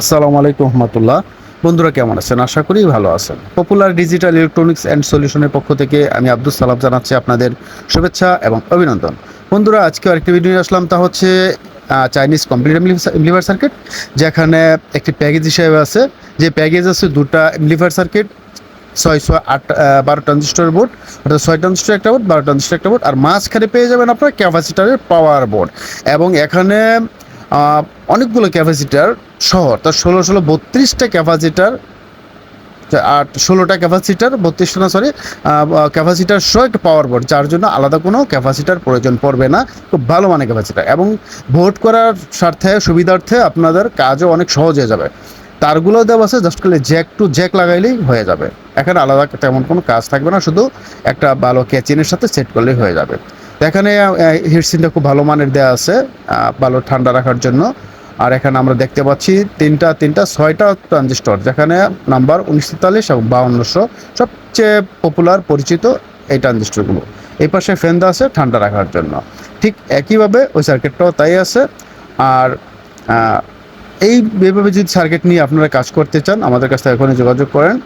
আসসালামু আলাইকুম রহমতুল্লাহ। বন্ধুরা কেমন আছেন? আশা করি ভালো আছেন। পপুলার ডিজিটাল ইলেকট্রনিক্স অ্যান্ড সলিউশনের পক্ষ থেকে আমি আব্দুল সালাম জানাচ্ছি আপনাদের শুভেচ্ছা এবং অভিনন্দন। বন্ধুরা আজকে আরেকটি ভিডিও নিয়ে আসলাম। তা হচ্ছে চাইনিজ কম্পিউটার লিভার সার্কিট যেখানে একটি প্যাকেজ হিসেবে আছে। যে প্যাকেজ আছে, দুটা লিভার সার্কিট ছয় ছয়, আট বারো ট্রানজিস্টর বোর্ড অর্থাৎ ছয় ট্রানজিস্টর একটা বোর্ড বারো ট্রানজিস্টর একটা বোর্ড আর মাঝখানে পেয়ে যাবেন আপনার ক্যাপাসিটারের পাওয়ার বোর্ড এবং এখানে অনেকগুলো ক্যাপাসিটার সহ অর্থাৎ ষোলো ষোলো বত্রিশটা ক্যাপাসিটার আট, ষোলোটা ক্যাপাসিটার বত্রিশটা না সরি ক্যাপাসিটার সহ একটা পাওয়ার বোর্ড যার জন্য আলাদা কোনো ক্যাপাসিটার প্রয়োজন পড়বে না। খুব ভালো মানে ক্যাপাসিটার এবং ভোট করার স্বার্থে, সুবিধার্থে আপনাদের কাজও অনেক সহজ হয়ে যাবে। তারগুলো দেওয়া আছে জাস্ট খালি জ্যাক টু জ্যাক লাগাইলেই হয়ে যাবে। এখানে আলাদা তেমন কোনো কাজ থাকবে না, শুধু একটা ভালো ক্যাচিনের সাথে সেট করলেই হয়ে যাবে। এখানে হিটসিনটা খুব ভালো মানের দেওয়া আছে ভালো ঠান্ডা রাখার জন্য। আর এখানে আমরা দেখতে পাচ্ছি তিনটা তিনটা, ছয়টা ট্রানজিস্টর যেখানে নাম্বার উনিশশো তেতাল্লিশ এবং বাউন্নশো সবচেয়ে পপুলার পরিচিত এই ট্রানজিস্টরগুলো এই পাশে ফ্যান আছে ঠান্ডা রাখার জন্য। ঠিক একইভাবে ওই সার্কিটটাও তাই আছে। আর এই এইভাবে যদি সার্কিট নিয়ে আপনারা কাজ করতে চান, আমাদের কাছ থেকে এখনই যোগাযোগ করেন।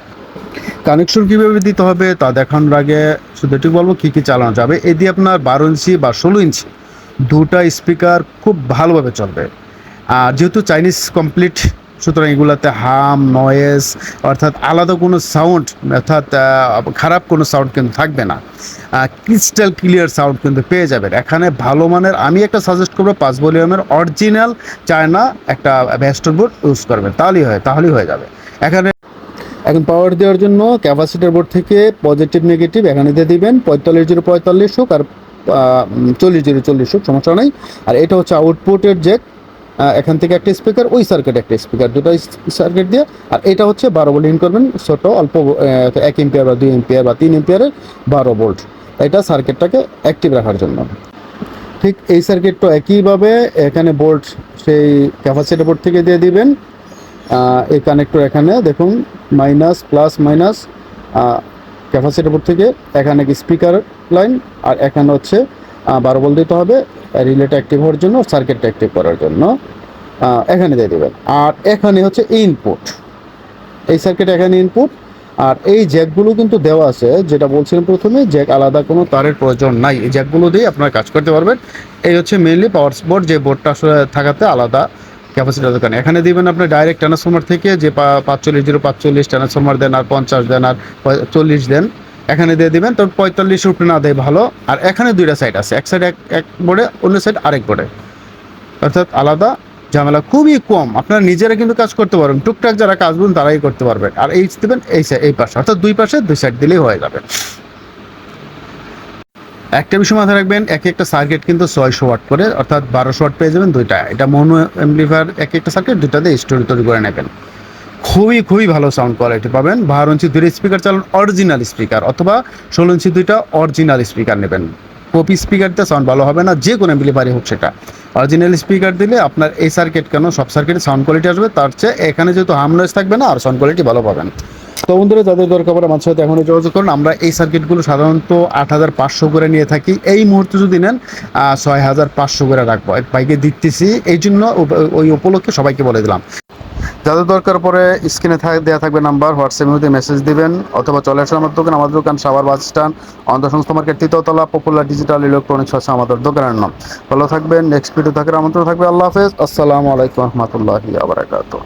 কানেকশন কীভাবে দিতে হবে তা দেখানোর আগে শুধু এটুকু বলব, কী কী চালানো যাবে? এই দিয়ে আপনার বারো ইঞ্চি বা ষোলো ইঞ্চি দুটা স্পিকার খুব ভালোভাবে চলবে। আর যেহেতু চাইনিজ কমপ্লিট সুতরাং এগুলাতে হাম নয়েজ অর্থাৎ আলাদা কোনো সাউন্ড অর্থাৎ খারাপ কোনো সাউন্ড কিন্তু থাকবে না। ক্রিস্টাল ক্লিয়ার সাউন্ড কিন্তু পেয়ে যাবেন। এখানে ভালো মানের, আমি একটা সাজেস্ট করব, পাঁচ ভলিউমের অরিজিনাল চায়না একটা ভ্যাস্টর বোর্ড ইউজ করবেন। তাহলেই হয়, তাহলেই হয়ে যাবে। এখানে এখন পাওয়ার দেওয়ার জন্য ক্যাপাসিটার বোর্ড থেকে পজিটিভ নেগেটিভ এখানে দিয়ে দিবেন। পঁয়তাল্লিশ জিরো পঁয়তাল্লিশ হোক আর চল্লিশ জিরো চল্লিশ হোক, সমস্যা নেই। আর এটা হচ্ছে আউটপুটের জ্যাক এখান থেকে একটা স্পিকার ওই সার্কিট একটা স্পিকার দুটো সার্কিট দিয়ে। আর এটা হচ্ছে বারো ভোল্ট ইন করবেন ছোট, অল্প এক এম্পিয়ার বা দুই এম্পিয়ার বা তিন এম্পিয়ারের বারো ভোল্ট এটা সার্কিটটাকে অ্যাক্টিভ রাখার জন্য। ঠিক এই সার্কিটটা একইভাবে এখানে বোল্ট সেই ক্যাপাসিটি বোর্ড থেকে দিয়ে দিবেন। এই কানেক্টর এখানে, দেখুন minus plus minus capacity board থেকে এখানে স্পিকার লাইন আর এখানে হচ্ছে বারো বল দিতে হবে রিলেটা অ্যাক্টিভ হওয়ার জন্য সার্কিটটা অ্যাক্টিভ করার জন্য। এখানে দিয়ে দেবেন। আর এখানে হচ্ছে ইনপুট এই সার্কিট এখানে ইনপুট আর এই জ্যাকগুলো কিন্তু দেওয়া আছে, যেটা বলছিলাম প্রথমে জ্যাক আলাদা কোনো তারের প্রয়োজন নাই। এই জ্যাকগুলো দিয়ে আপনারা কাজ করতে পারবেন। এই হচ্ছে মেইনলি পাওয়ার বোর্ড যে বোর্ডটা আসলে থাকাতে আলাদা ক্যাপাসিটার দোকানে এখানে দিবেন আপনি ডাইরেক্ট ট্রান্সফর্মার থেকে যে পাঁচচল্লিশ, জিরো পাঁচচল্লিশ ট্রান্সফর্মার দেন আর পঞ্চাশ দেন আর চল্লিশ দেন। এখানে দিয়ে দিবেন, তো পঁয়তাল্লিশ উপরে না দেয় ভালো। আর এখানে দুইটা সাইড আছে, এক সাইড এক এক বোর্ডে, অন্য সাইড আরেক বোর্ডে। অর্থাৎ আলাদা, ঝামেলা খুবই কম। আপনারা নিজেরা কিন্তু কাজ করতে পারবেন, টুকটাক যারা কাজ বলুন তারাই করতে পারবেন। আর এই দেবেন, এই এই পাশে। অর্থাৎ দুই পাশে দুই সাইড দিলেই হয়ে যাবে। একটা বিষয় মাথায় রাখবেন, এক একটা সার্কিট কিন্তু ছয়শো ওয়াট করে, অর্থাৎ বারোশো ওয়াট পেয়ে যাবেন দুইটা। এটা মনো এমপ্লিফায়ার এক একটা সার্কিট দুইটাতে স্টোরি তৈরি করে নেবেন। খুবই খুবই ভালো সাউন্ড কোয়ালিটি পাবেন। বারো ইঞ্চি দুইটা স্পিকার চালান অরিজিনাল স্পিকার অথবা ষোলো ইঞ্চি দুইটা অরিজিনাল স্পিকার নেবেন। কপি স্পিকারটা সাউন্ড ভালো হবে না, যে কোনো এমপ্লিফায়ারই হোক সেটা। অরিজিনাল স্পিকার দিলে আপনার এই সার্কিট কেন, সব সার্কিটে সাউন্ড কোয়ালিটি আসবে, তার চেয়ে এখানে যেহেতু হাম নয়েজ থাকবে না, আর সাউন্ড কোয়ালিটি ভালো পাবেন। তো বন্ধুরা, যাদের দরকার পড়ে আমার সাথে এখনই যোগাযোগ করুন। আমরা এই সার্কিটগুলো সাধারণত আট হাজার পাঁচশো করে নিয়ে থাকি। এই মুহূর্তে যদি নেন ছয় হাজার পাঁচশো করে রাখব। এক বাইকে দিতেছি এই জন্য ওই উপলক্ষে সবাইকে বলে দিলাম। যাদের দরকার পরে স্ক্রিনে দেওয়া থাকবে নাম্বার হোয়াটসঅ্যাপের মধ্যে মেসেজ দিবেন অথবা চলে আসুন আমার দোকান। আমাদের দোকান সাবার বাস স্ট্যান্ড অন্ধ মার্কেট, তৃতীয়তলা, পপুলার ডিজিটাল ইলেকট্রনিক্স আছে আমাদের দোকানের নাম। ভালো থাকবেন নেক্সট ভিডিও থাকার আমন্ত্রণ থাকবে। আল্লাহ হাফেজ। আসসালামু আলাইকুম রহমতুল্লাহি আবরাকাতুহ